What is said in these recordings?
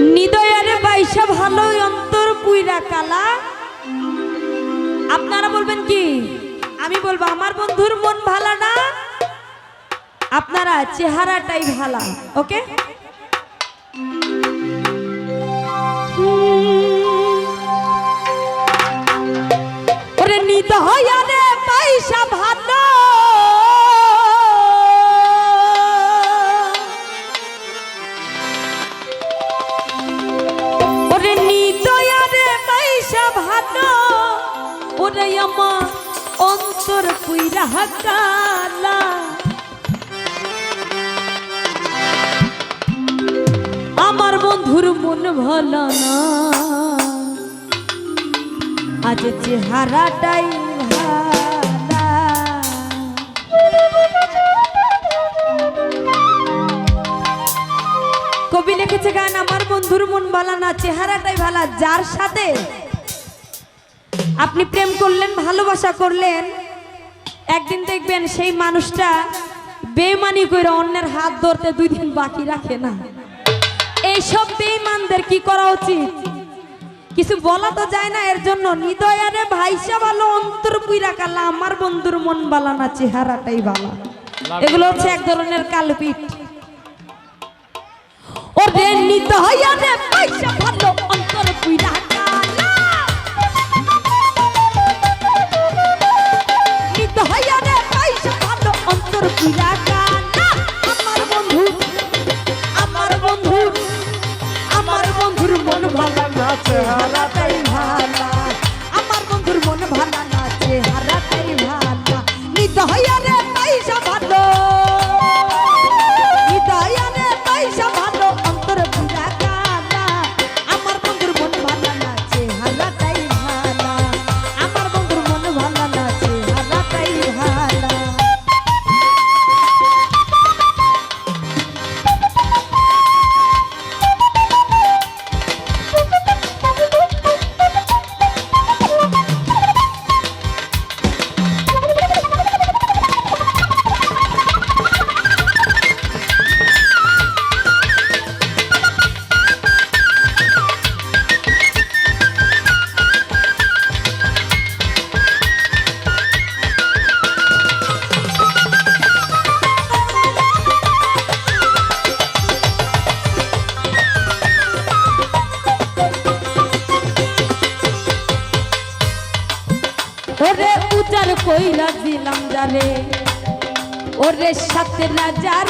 নিদয়ের বাইশা ভালো অন্তর পুইরা কালা। আপনারা বলবেন কি? আমি বলব, আমার বন্ধুর মন ভালো না। আপনারা চেহারাটাই ভালা, ওকে? ওরে নিদয়ারে বাইশা অন্তর পুইরা কালা আমার বন্ধুর মন ভালো না। আজ চেহারাটাই কবি লিখেছে গান, আমার বন্ধুর মন ভালো না, চেহারাটাই ভালা, যার সাথে আপনি প্রেম করলেন ভালোবাসা করলেন একদিন দেখবেন সেই মানুষটা বেমানি করে অন্যের হাত ধরতে দুই দিন বাকি রাখে না। এইসব বেইমানদের কি করা উচিত? কিছু বলা তো যায় না এর জন্য নিদয়ারে ভাইসা ভালো অন্তর পুইরা কালা আমার বন্ধুর মন বালা না চেহারাটাই বালা। এগুলো হচ্ছে এক ধরনের কালপিট। ওরে নিদয়ারে ভাইসা ভালো অন্তর পুইরা উজার কইরা দিলাম যারে ওরে সাথে রাজার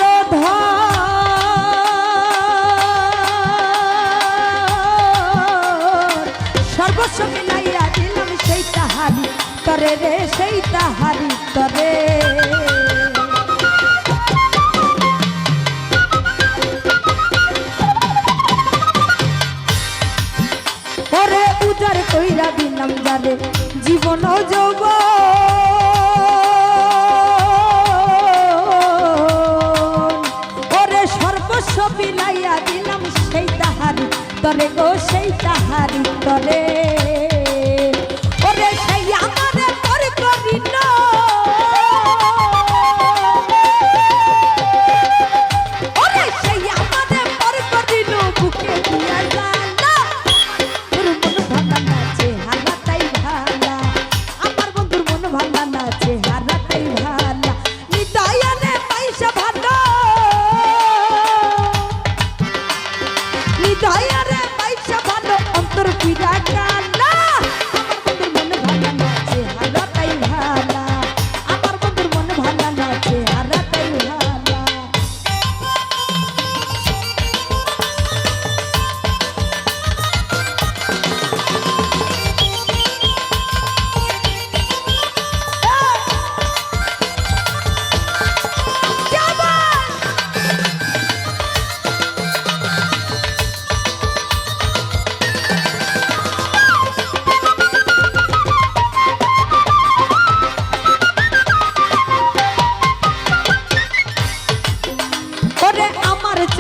সর্বস্ব মিলাইয়া দিলাম সেই তাহারি তরে রে, সেই তাহারি তরে। ওরে উজার কইরা দিলাম যারে জীবন যৌব গো সেই তাহারি তরে ভালো অন্তর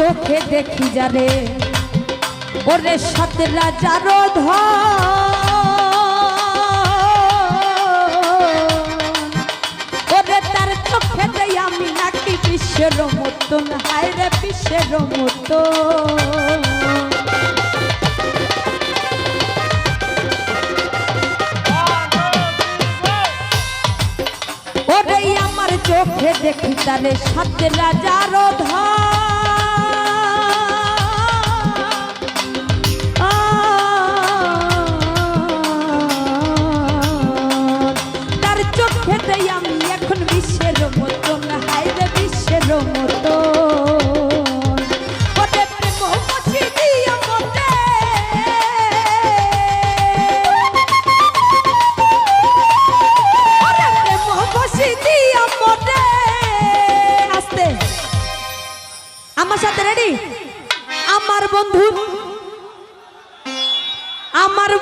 চোখে দেখি জানে ওরে সাত রাজার ওরে তার চোখে দেই আমি নাকি বিশ্বের মতন। হায় রে বিশ্বের আমার চোখে দেখি তাহলে সাথে রাজার ধর।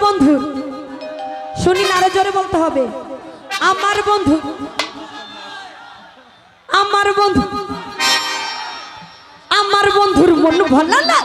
বন্ধু, শুনি নারে জোরে বলতে হবে। আমার বন্ধু আমার বন্ধু, আমার বন্ধুর মন ভালো না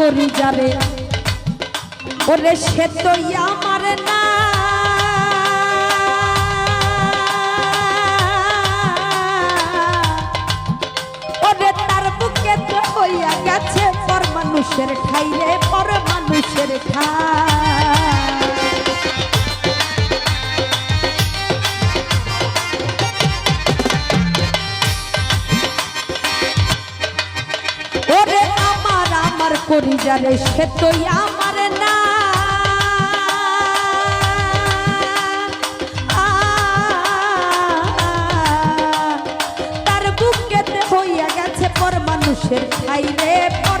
ছড়ি যাবে। ওরে সে তো আমার করি যারে সে তোই আমার না। তার বুকেতে হইয়া গেছে পর মানুষের খাইলে পর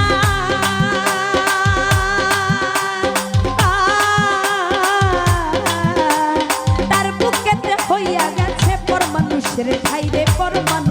রে খাই রে পরমাণু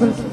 സുഹൃത്തുക്കൾ